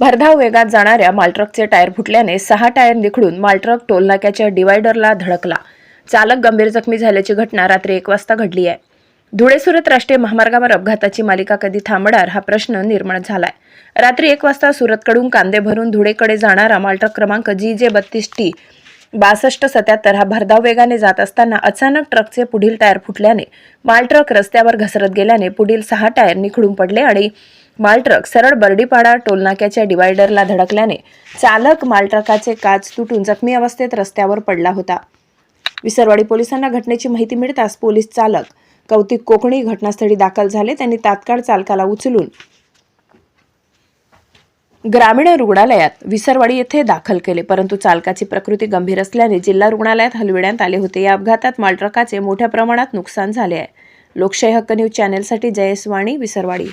भरधाव वेगात जाणाऱ्या मालट्रकचे टायर फुटल्याने सहा टायर निखडून मालट्रक टोलनाक्याच्या डिवायडरला धडकला. चालक गंभीर जखमी झाल्याची घटना रात्री एक वाजता घडली आहे. धुळे सुरत राष्ट्रीय महामार्गावर अपघाताची मालिका कधी थांबणार हा प्रश्न निर्माण झालाय. रात्री एक वाजता सुरतकडून कांदे भरून धुळेकडे जाणारा मालट्रक क्रमांक जी जे बत्तीस टी बासष्ट सत्याहत्तर हा भरधाव वेगाने जात असताना अचानक ट्रकचे पुढील टायर फुटल्याने मालट्रक रस्त्यावर घसरत गेल्याने पुढील सहा टायर निखडून पडले आणि मालट्रक सरळ बर्डीपाडा टोलनाक्याच्या डिवायडरला धडकल्याने चालक मालट्रकाचे काच तुटून जखमी अवस्थेत रस्त्यावर पडला होता. विसरवाडी पोलिसांना घटनेची माहिती मिळताच पोलीस चालक कौतिक कोकणी घटनास्थळी दाखल झाले. त्यांनी तात्काळ चालकाला उचलून ग्रामीण रुग्णालयात विसरवाडी येथे दाखल केले. परंतु चालकाची प्रकृती गंभीर असल्याने जिल्हा रुग्णालयात हलविण्यात आले होते. या अपघातात मालट्रकाचे मोठ्या प्रमाणात नुकसान झाले आहे. लोकशाही हक्क न्यूज चॅनेलसाठी जयेश वाणी विसरवाडी.